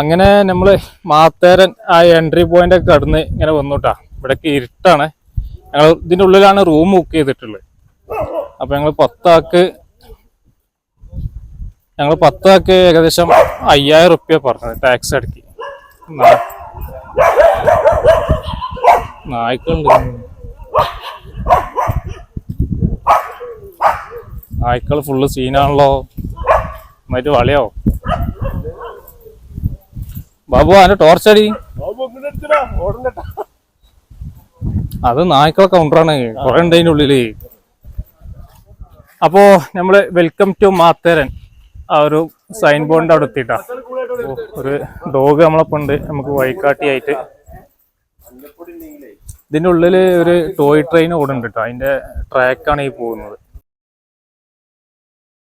അങ്ങനെ നമ്മൾ മാത്തേരൻ ആ എൻട്രി പോയിന്റ് ഒക്കെ കടന്ന് ഇങ്ങനെ വന്നുട്ടാ. ഇവിടേക്ക് ഇരുട്ടാണ്. ഞങ്ങൾ ഇതിന്റെ ഉള്ളിലാണ് റൂം ബുക്ക് ചെയ്തിട്ടുള്ളത്. അപ്പൊ ഞങ്ങൾ പത്താക്ക് ഞങ്ങൾ പത്താക്ക് ഏകദേശം അയ്യായിരം റുപ്യ പറഞ്ഞത് ടാക്സ് അടക്കി. നായ്ക്കളുണ്ട്. നായ്ക്കൾ ഫുള്ള് സീനാണല്ലോ മറ്റു വളയോ ബാബു അതിന്റെ ടോർച്ച് അടി അത് നായ്ക്കളെ കൗണ്ടറാണ് കുറെ ഉണ്ട് ഉള്ളിൽ. അപ്പോ നമ്മൾ വെൽക്കം ടു മാത്തേരൻ. ആ ഒരു സൈൻ ബോർഡിന്റെ അവിടെ എത്തിയിട്ടാ. ഒരു ഡോഗ് നമ്മളൊപ്പം ഉണ്ട്. നമുക്ക് വഴിക്കാട്ടിയായിട്ട് ഇതിന്റെ ഉള്ളിൽ ഒരു ടോയ് ട്രെയിൻ ഓടുന്നുണ്ട് കേട്ടോ അതിന്റെ ട്രാക്കാണ് ഈ പോകുന്നത്.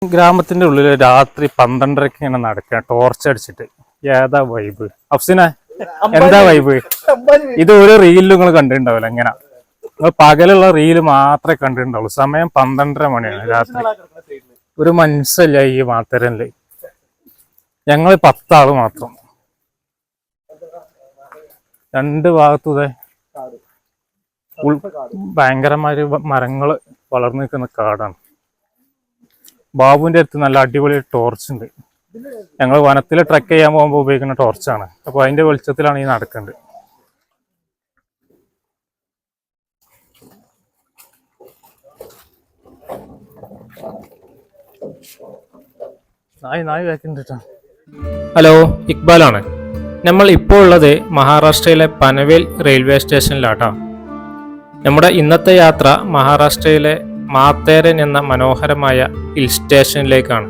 ഗ്രാമത്തിന്റെ ഉള്ളിൽ രാത്രി പന്ത്രണ്ടരക്കാണ് നടക്കുക ടോർച്ച് അടിച്ചിട്ട്. ഏതാ വൈബ് അഫ്സിന എന്താ വൈബ് ഇത് ഒരു റീലിലും നിങ്ങൾ കണ്ടിട്ടുണ്ടാവില്ല എങ്ങനെ നിങ്ങൾ പകലുള്ള റീൽ മാത്രമേ കണ്ടിട്ടുണ്ടാവുള്ളൂ. സമയം പന്ത്രണ്ടര മണിയാണ് രാത്രി. ഒരു മനസ്സല്ല ഈ മാത്തരനിൽ ഞങ്ങൾ പത്താൾ മാത്രം. രണ്ട് ഭാഗത്തു ഇതേ ഉൾ- ഭയങ്കരമായ മരങ്ങൾ വളർന്നു നിൽക്കുന്ന കാടാണ്. ബാബുവിന്റെ അടുത്ത് നല്ല അടിപൊളി ടോർച്ച് ഉണ്ട്. ഞങ്ങൾ വനത്തിൽ ട്രക്ക് ചെയ്യാൻ പോകുമ്പോൾ ഉപയോഗിക്കുന്ന ടോർച്ചാണ് അപ്പോൾ അതിന്റെ വെളിച്ചത്തിലാണ് ഈ നടക്കുന്നത് നായി നായി വേക്കുന്നുണ്ട് ഹലോ ഇക്ബാലാണ്. നമ്മൾ ഇപ്പോൾ ഉള്ളത് മഹാരാഷ്ട്രയിലെ പനവേൽ റെയിൽവേ സ്റ്റേഷനിലാട്ടോ നമ്മുടെ ഇന്നത്തെ യാത്ര മഹാരാഷ്ട്രയിലെ മാത്തേരൻ എന്ന മനോഹരമായ ഹിൽ സ്റ്റേഷനിലേക്കാണ്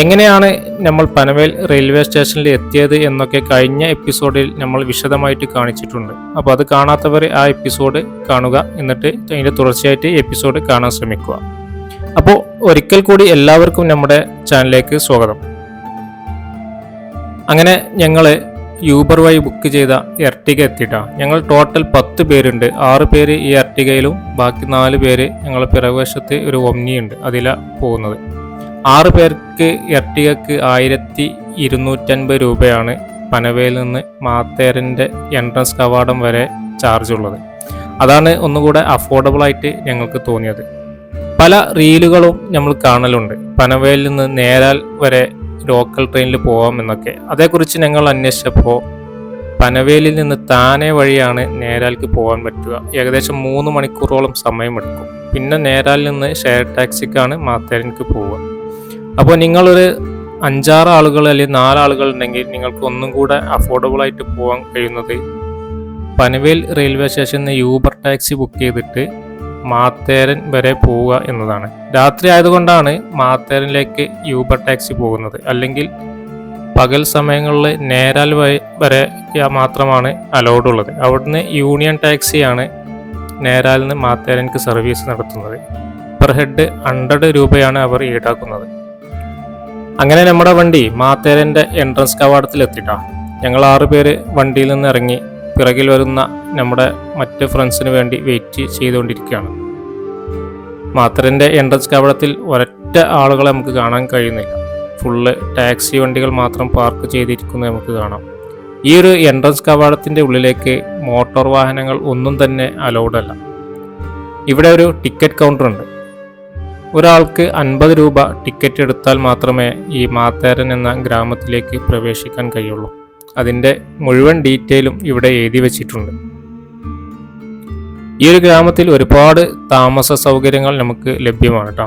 എങ്ങനെയാണ് നമ്മൾ പനവേൽ റെയിൽവേ സ്റ്റേഷനിൽ എത്തിയത് എന്നൊക്കെ കഴിഞ്ഞ എപ്പിസോഡിൽ നമ്മൾ വിശദമായിട്ട് കാണിച്ചിട്ടുണ്ട്. അപ്പോൾ അത് കാണാത്തവർ ആ എപ്പിസോഡ് കാണുക. എന്നിട്ട് അതിന്റെ തുടർച്ചയായിട്ട് എപ്പിസോഡ് കാണാൻ ശ്രമിക്കുക. അപ്പോൾ ഒരിക്കൽ കൂടി എല്ലാവർക്കും നമ്മുടെ ചാനലിലേക്ക് സ്വാഗതം. അങ്ങനെ ഞങ്ങൾ യൂബർ വഴി ബുക്ക് ചെയ്ത എർട്ടിക എത്തിയിട്ടാണ് ഞങ്ങൾ ടോട്ടൽ പത്ത് പേരുണ്ട്. ആറ് പേര് ഈ എർട്ടികയിലും ബാക്കി നാല് പേര് ഞങ്ങൾ പിറകുവശത്ത് ഒരു ഒമ്നിയുണ്ട്. അതിലാണ് പോകുന്നത്. ആറ് പേർക്ക് എർട്ടികക്ക് ആയിരത്തി ഇരുന്നൂറ്റൻപത് രൂപയാണ് പനവയിൽ നിന്ന് മാത്തേറിന്റെ എൻട്രൻസ് കവാടം വരെ ചാർജ് ഉള്ളത്. അതാണ് ഒന്നുകൂടെ അഫോർഡബിൾ ആയിട്ട് ഞങ്ങൾക്ക് തോന്നിയത്. പല റീലുകളും നമ്മൾ കാണലുണ്ട്. പനവേലിൽ നിന്ന് നേരാൽ വരെ ലോക്കൽ ട്രെയിനിൽ പോകാം എന്നൊക്കെ. അതേക്കുറിച്ച് ഞങ്ങൾ അന്വേഷിച്ചപ്പോൾ പനവേലിൽ നിന്ന് താനെ വഴിയാണ് നേരാൽക്ക് പോകാൻ പറ്റുക. ഏകദേശം മൂന്ന് മണിക്കൂറോളം സമയമെടുക്കും. പിന്നെ നേരാലിൽ നിന്ന് ഷെയർ ടാക്സിക്കാണ് മാത്തേരിക്ക് പോവുക. അപ്പോൾ നിങ്ങളൊരു അഞ്ചാറ് ആളുകൾ അല്ലെങ്കിൽ നാലാളുകൾ ഉണ്ടെങ്കിൽ നിങ്ങൾക്ക് ഒന്നും കൂടെ അഫോർഡബിൾ ആയിട്ട് പോകാൻ കഴിയുന്നത് പനവേൽ റെയിൽവേ സ്റ്റേഷനിൽ നിന്ന് യൂബർ ടാക്സി ബുക്ക് ചെയ്തിട്ട് മാത്തേരൻ വരെ പോവുക എന്നതാണ്. രാത്രി ആയതുകൊണ്ടാണ് മാത്തേരനിലേക്ക് യൂബർ ടാക്സി പോകുന്നത്. അല്ലെങ്കിൽ പകൽ സമയങ്ങളിൽ നേരാൽ വരെ മാത്രമാണ് അലൗഡ് ഉള്ളത്. അവിടുന്ന് യൂണിയൻ ടാക്സിയാണ് നേരാലിൽ നിന്ന് മാത്തേരൻക്ക് സർവീസ് നടത്തുന്നത്. പെർ ഹെഡ് ഹൺഡ്രഡ് രൂപയാണ് അവർ ഈടാക്കുന്നത്. അങ്ങനെ നമ്മുടെ വണ്ടി മാത്തേരന്റെ എൻട്രൻസ് കവാടത്തിൽ എത്തിട്ടാ ഞങ്ങൾ ആറു പേര് വണ്ടിയിൽ നിന്ന് ഇറങ്ങി പിറകിൽ വരുന്ന നമ്മുടെ മറ്റ് ഫ്രണ്ട്സിന് വേണ്ടി വെയിറ്റ് ചെയ്തുകൊണ്ടിരിക്കുകയാണ്. മാത്തേരന്റെ എൻട്രൻസ് കവാടത്തിൽ ഒരൊറ്റ ആളുകളെ നമുക്ക് കാണാൻ കഴിയുന്നില്ല. ഫുള്ള് ടാക്സി വണ്ടികൾ മാത്രം പാർക്ക് ചെയ്തിരിക്കുന്നത് നമുക്ക് കാണാം. ഈ ഒരു എൻട്രൻസ് കവാടത്തിന്റെ ഉള്ളിലേക്ക് മോട്ടോർ വാഹനങ്ങൾ ഒന്നും തന്നെ അലൗഡല്ല ഇവിടെ ഒരു ടിക്കറ്റ് കൗണ്ടർ ഉണ്ട്. ഒരാൾക്ക് അൻപത് രൂപ ടിക്കറ്റ് എടുത്താൽ മാത്രമേ ഈ മാത്തേരൻ എന്ന ഗ്രാമത്തിലേക്ക് പ്രവേശിക്കാൻ കഴിയുള്ളൂ. അതിന്റെ മുഴുവൻ ഡീറ്റെയിലും ഇവിടെ എഴുതി വച്ചിട്ടുണ്ട്. ഈ ഒരു ഗ്രാമത്തിൽ ഒരുപാട് താമസ സൗകര്യങ്ങൾ നമുക്ക് ലഭ്യമാണ് കേട്ടോ.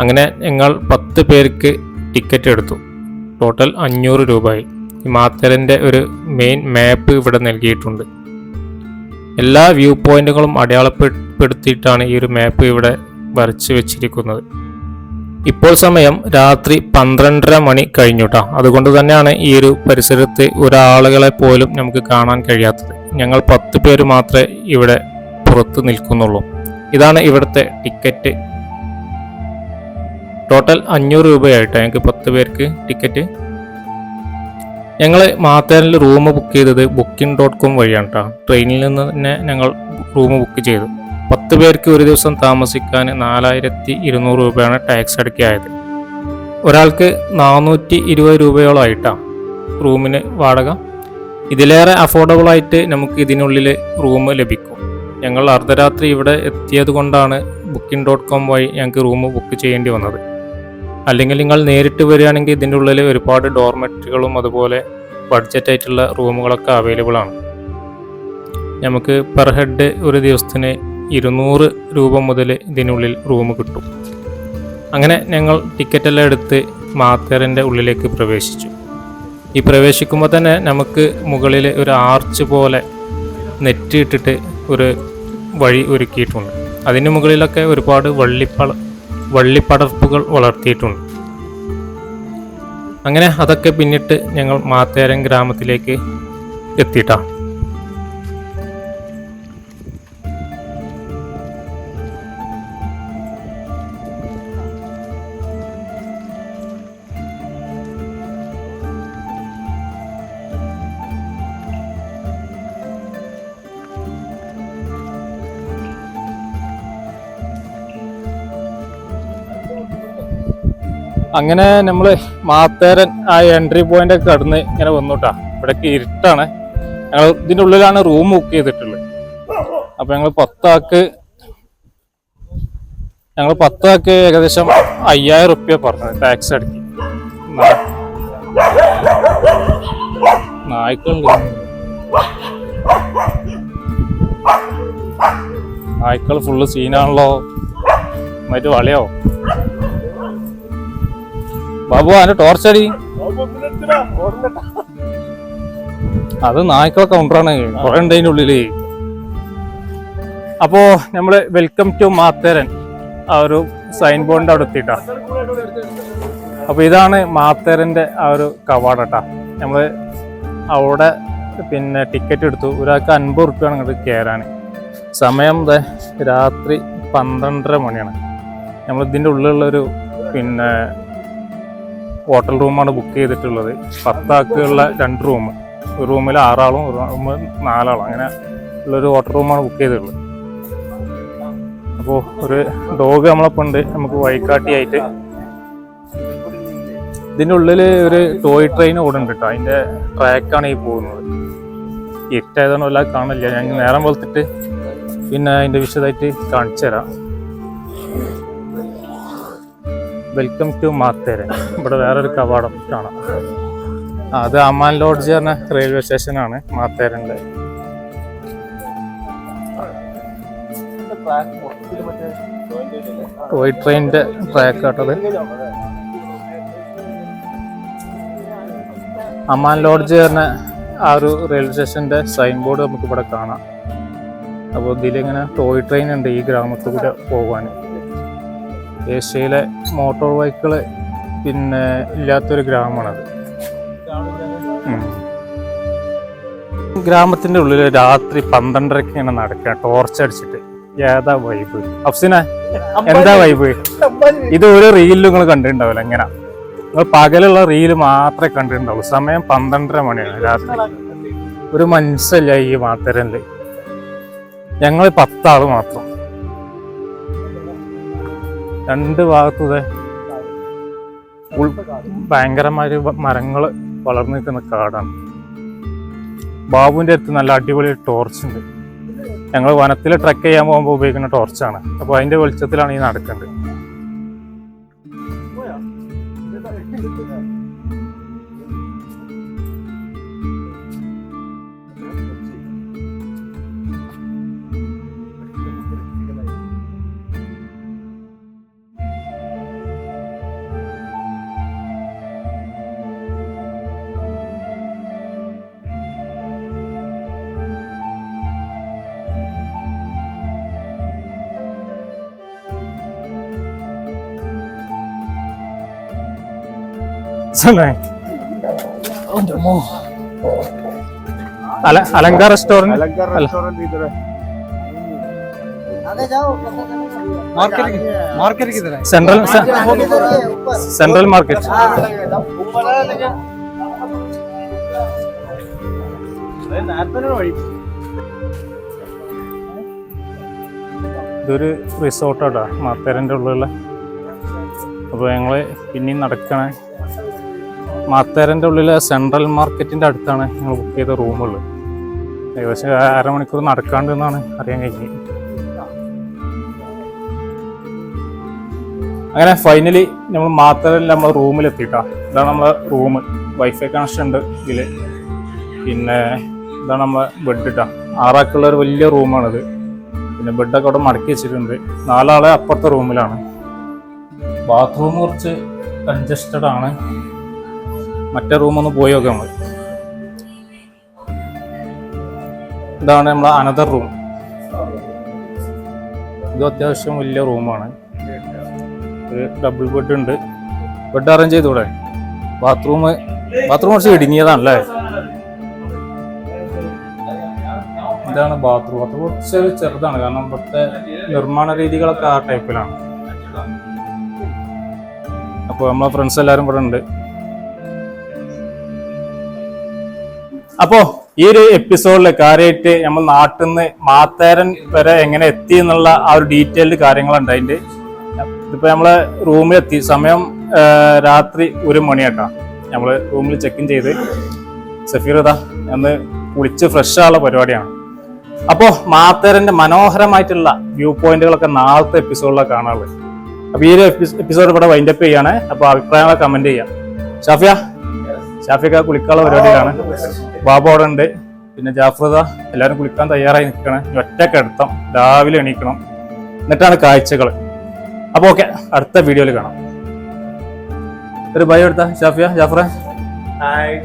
അങ്ങനെ ഞങ്ങൾ പത്ത് പേർക്ക് ടിക്കറ്റ് എടുത്തു. ടോട്ടൽ അഞ്ഞൂറ് രൂപയായി. ഈ മാത്തേരന്റെ ഒരു മെയിൻ മാപ്പ് ഇവിടെ നൽകിയിട്ടുണ്ട്. എല്ലാ വ്യൂ പോയിന്റുകളും അടയാളപ്പെടുത്തിയിട്ടാണ് ഈ ഒരു മാപ്പ് ഇവിടെ വരച്ചു വെച്ചിരിക്കുന്നത്. ഇപ്പോൾ സമയം രാത്രി പന്ത്രണ്ടര മണി കഴിഞ്ഞുട്ടാ അതുകൊണ്ട് തന്നെയാണ് ഈ ഒരു പരിസരത്ത് ഒരാളുകളെ പോലും നമുക്ക് കാണാൻ കഴിയാത്തത്. ഞങ്ങൾ പത്ത് പേര് മാത്രമേ ഇവിടെ പുറത്ത് നിൽക്കുന്നുള്ളൂ. ഇതാണ് ഇവിടുത്തെ ടിക്കറ്റ്. ടോട്ടൽ അഞ്ഞൂറ് രൂപയായിട്ട് ഞങ്ങൾക്ക് പത്ത് പേർക്ക് ടിക്കറ്റ്. ഞങ്ങൾ മാത്തേനിൽ റൂം ബുക്ക് ചെയ്തത് ബുക്കിംഗ് ഡോട്ട് കോം വഴിയാണ് കേട്ടോ ട്രെയിനിൽ നിന്ന് തന്നെ ഞങ്ങൾ റൂം ബുക്ക് ചെയ്തു. പത്ത് പേർക്ക് ഒരു ദിവസം താമസിക്കാൻ നാലായിരത്തി ഇരുന്നൂറ് രൂപയാണ് ടാക്സ് അടക്കിയായത്. ഒരാൾക്ക് നാനൂറ്റി ഇരുപത് രൂപയോളമായിട്ടാണ് റൂമിന് വാടക. ഇതിലേറെ അഫോർഡബിൾ ആയിട്ട് നമുക്ക് ഇതിനുള്ളിൽ റൂം ലഭിക്കും. ഞങ്ങൾ അർദ്ധരാത്രി ഇവിടെ എത്തിയത് കൊണ്ടാണ് ബുക്കിംഗ് ഡോട്ട് കോം വഴി ഞങ്ങൾക്ക് റൂം ബുക്ക് ചെയ്യേണ്ടി വന്നത്. അല്ലെങ്കിൽ നിങ്ങൾ നേരിട്ട് വരികയാണെങ്കിൽ ഇതിന്റെ ഉള്ളിൽ ഒരുപാട് ഡോർമെറ്ററികളും അതുപോലെ ബഡ്ജറ്റ് ആയിട്ടുള്ള റൂമുകളൊക്കെ അവൈലബിൾ ആണ്. നമുക്ക് പെർ ഹെഡ് ഒരു ദിവസത്തിന് ഇരുന്നൂറ് രൂപ മുതൽ ഇതിനുള്ളിൽ റൂം കിട്ടും. അങ്ങനെ ഞങ്ങൾ ടിക്കറ്റെല്ലാം എടുത്ത് മാത്തേറിന്റെ ഉള്ളിലേക്ക് പ്രവേശിച്ചു. ഈ പ്രവേശിക്കുമ്പോൾ തന്നെ നമുക്ക് മുകളിൽ ഒരു ആർച്ച് പോലെ നെറ്റ് ഇട്ടിട്ട് ഒരു വഴി ഒരുക്കിയിട്ടുണ്ട്. അതിന് മുകളിലൊക്കെ ഒരുപാട് വള്ളിപ്പള വള്ളിപ്പടർപ്പുകൾ വളർത്തിയിട്ടുണ്ട്. അങ്ങനെ അതൊക്കെ പിന്നിട്ട് ഞങ്ങൾ മാത്തേരൻ ഗ്രാമത്തിലേക്ക് എത്തിയിട്ടാണ് അങ്ങനെ നമ്മൾ മാത്തേരൻ ആ എൻട്രി പോയിന്റ് ഒക്കെ കടന്ന് ഇങ്ങനെ വന്നുട്ടാ. ഇവിടേക്ക് ഇരുട്ടാണ്. ഞങ്ങൾ ഇതിന്റെ ഉള്ളിലാണ് റൂം ബുക്ക് ചെയ്തിട്ടുള്ളത്. അപ്പൊ ഞങ്ങൾ പത്താക്ക് ഞങ്ങൾ പത്താക്ക് ഏകദേശം അയ്യായിരം റുപ്യ പറഞ്ഞത് ടാക്സ് അടക്കി. നായ്ക്കളുണ്ട്. നായ്ക്കൾ ഫുള്ള് സീനാണല്ലോ മറ്റു വളയോ ബാബു അതിന്റെ ടോർച്ച് അടി. അത് നായ്ക്കളെ കൗണ്ടറാണ് കുറെ ഉണ്ട് ഉള്ളിൽ. അപ്പോ നമ്മൾ വെൽക്കം ടു മാത്തേരൻ. ആ ഒരു സൈൻ ബോർഡിന്റെ അവിടെ എത്തിയിട്ടാ. അപ്പൊ ഇതാണ് മാത്തേരന്റെ ആ ഒരു കവാടട്ടാ. നമ്മൾ അവിടെ പിന്നെ ടിക്കറ്റ് എടുത്തു. ഒരാൾക്ക് അൻപത് റുപ്യാണ് ഇങ്ങോട്ട് കയറാൻ സമയം രാത്രി പന്ത്രണ്ടര മണിയാണ്. നമ്മൾ ഇതിന്റെ ഉള്ളിലുള്ളൊരു പിന്നെ ഹോട്ടൽ റൂമാണ് ബുക്ക് ചെയ്തിട്ടുള്ളത്. പത്താക്കുള്ള രണ്ട് റൂം. ഒരു റൂമിൽ ആറാളും ഒരു റൂമിൽ നാലാളും. അങ്ങനെ ഉള്ളൊരു ഹോട്ടൽ റൂമാണ് ബുക്ക് ചെയ്തിട്ടുള്ളത്. അപ്പോൾ ഒരു ഡോഗ് നമ്മളൊപ്പം ഉണ്ട്. നമുക്ക് വഴിക്കാട്ടിയായിട്ട് ഇതിന്റെ ഉള്ളിൽ ഒരു ടോയ് ട്രെയിൻ ഓടുന്നുണ്ട് കേട്ടോ. അതിന്റെ ട്രാക്കാണ് ഈ പോകുന്നത്. ഇരുട്ടായതുകൊണ്ട് എല്ലാം കാണില്ല. ഞാൻ നേരം വളർത്തിട്ട് പിന്നെ അതിന്റെ വിശദമായിട്ട് കാണിച്ചു തരാം വെൽക്കം ടു മാത്തേരൻ ഇവിടെ വേറൊരു കവാടം കാണാം. അത് അമാൻ ലോഡ്ജ് എന്ന റെയിൽവേ സ്റ്റേഷനാണ് മാത്തേരന്റെ ടോയ് ട്രെയിനിന്റെ ട്രാക്ക് കേട്ടത്. അമാൻ ലോഡ്ജ് പറഞ്ഞ ആ ഒരു റെയിൽവേ സ്റ്റേഷന്റെ സൈൻ ബോർഡ് നമുക്ക് ഇവിടെ കാണാം. അപ്പോൾ ഇതിലിങ്ങനെ ടോയ് ട്രെയിൻ ഉണ്ട് ഈ ഗ്രാമത്തിൽ കൂടെ പോകാൻ. ഏഷ്യയിലെ മോട്ടോർ ബൈക്കുകൾ പിന്നെ ഇല്ലാത്തൊരു ഗ്രാമമാണത്. ഗ്രാമത്തിന്റെ ഉള്ളിൽ രാത്രി പന്ത്രണ്ടരക്ക് ഇങ്ങനെ നടക്കുക. ടോർച്ച് അടിച്ചിട്ട്. ഏതാ വൈബ് അഫ്സിന എന്താ വൈബ് ഇത് ഒരു റീലിലും നിങ്ങൾ കണ്ടിട്ടുണ്ടാവില്ല എങ്ങനെ നിങ്ങൾ പകലുള്ള റീൽ മാത്രമേ കണ്ടിട്ടുണ്ടാവുള്ളൂ. സമയം പന്ത്രണ്ടര മണിയാണ് രാത്രി. ഒരു മനസ്സല്ല ഈ മാത്തരൽ ഞങ്ങൾ പത്താൾ മാത്രം. രണ്ട് ഭാഗത്തു ഉൾ- ഭയങ്കരമായ മരങ്ങൾ വളർന്നു നിൽക്കുന്ന കാടാണ്. ബാബുവിന്റെ അടുത്ത് നല്ല അടിപൊളി ടോർച്ച് ഉണ്ട്. ഞങ്ങൾ വനത്തിൽ ട്രക്ക് ചെയ്യാൻ പോകുമ്പോൾ ഉപയോഗിക്കുന്ന ടോർച്ചാണ് അപ്പോൾ അതിന്റെ വെളിച്ചത്തിലാണ് ഈ നടക്കേണ്ടത് രസമല്ലേ അലങ്കാർ റെസ്റ്റോറന്റ് സെൻട്രൽ മാർക്കറ്റ് ഇതൊരു റിസോർട്ടാട്ടോ മാത്തേരന്റെ ഉള്ളിലുള്ള അപ്പോൾ ഞങ്ങൾ പിന്നെയും നടക്കണേ. മാത്തേരന്റെ ഉള്ളിലെ സെൻട്രൽ മാർക്കറ്റിന്റെ അടുത്താണ് ഞങ്ങൾ ബുക്ക് ചെയ്ത റൂമുള്ളത് ഏകദേശം അരമണിക്കൂർ നടക്കാണ്ട് എന്നാണ് അറിയാൻ കഴിഞ്ഞത്. അങ്ങനെ ഫൈനലി നമ്മൾ മാത്തേരൻ നമ്മൾ റൂമിൽ എത്തിയിട്ടാ ഇതാണ് നമ്മളെ റൂം. വൈഫൈ കണക്ഷൻ ഉണ്ട് ഇതിൽ പിന്നെ ഇതാണ് നമ്മളെ ബെഡ് ഇട്ടാ ആറാക്കുള്ള ഒരു വലിയ റൂമാണിത്. പിന്നെ ബെഡൊക്കെ അവിടെ മടക്കി വെച്ചിട്ടുണ്ട്. നാലാളെ അപ്പുറത്തെ റൂമിലാണ്. ബാത്റൂം കുറച്ച് അഡ്ജസ്റ്റഡ് ആണ്. മറ്റേ റൂമൊന്ന് പോയി നോക്കാം നമ്മൾ ഇതാണ് നമ്മളെ അനദർ റൂം ഇത് അത്യാവശ്യം വലിയ റൂമാണ്. ഒരു ഡബിൾ ബെഡ് ഉണ്ട്. ബെഡ് അറേഞ്ച് ചെയ്തൂടെ? ബാത്റൂം ബാത്റൂം കുറച്ച് ഇടുങ്ങിയതാണല്ലേ? ഇതാണ് ബാത്റൂം അത് കുറച്ച് ചെറുതാണ്. കാരണം ഇവിടുത്തെ നിർമ്മാണ രീതികളൊക്കെ ആ ടൈപ്പിലാണ് അപ്പോൾ നമ്മളെ ഫ്രണ്ട്സ് എല്ലാവരും ഇവിടെ ഉണ്ട്. അപ്പോ ഈ ഒരു എപ്പിസോഡിൽ കാര്യമായിട്ട് നമ്മൾ നാട്ടിൽ നിന്ന് മാത്തേരൻ വരെ എങ്ങനെ എത്തി എന്നുള്ള ആ ഒരു ഡീറ്റെയിൽഡ് കാര്യങ്ങളുണ്ട് അതിന്റെ. ഇതിപ്പോ നമ്മളെ റൂമിലെത്തി. സമയം രാത്രി ഒരു മണിയാട്ടാ. നമ്മൾ റൂമിൽ ചെക്ക് ഇൻ ചെയ്ത് സഫീർ ഇതാ അന്ന് കുളിച്ച് ഫ്രഷ് ആയുള്ള പരിപാടിയാണ്. അപ്പോ മാത്തേരന്റെ മനോഹരമായിട്ടുള്ള വ്യൂ പോയിന്റുകളൊക്കെ നാളത്തെ എപ്പിസോഡിലാണ് കാണാറുള്ളത് അപ്പൊ ഈ ഒരു എപ്പിസോഡ് ഇവിടെ വൈൻഡപ്പ് ചെയ്യാണ്. അപ്പൊ അഭിപ്രായങ്ങളെ കമന്റ് ചെയ്യാം. ഷാഫിയ ഷാഫിയൊക്കെ കുളിക്കാനുള്ള പരിപാടിയിലാണ്. ബാബു അവിടെ ഉണ്ട്. പിന്നെ ജാഫ്രത എല്ലാവരും കുളിക്കാൻ തയ്യാറായി നിൽക്കണം ഒറ്റ കിടത്തം രാവിലെ എണീക്കണം. എന്നിട്ടാണ് കാഴ്ചകൾ. അപ്പോൾ ഓക്കെ അടുത്ത വീഡിയോയിൽ കാണാം. ഒരു ബൈ എടുത്ത ഷാഫിയ ജാഫ്ര. ഹായ്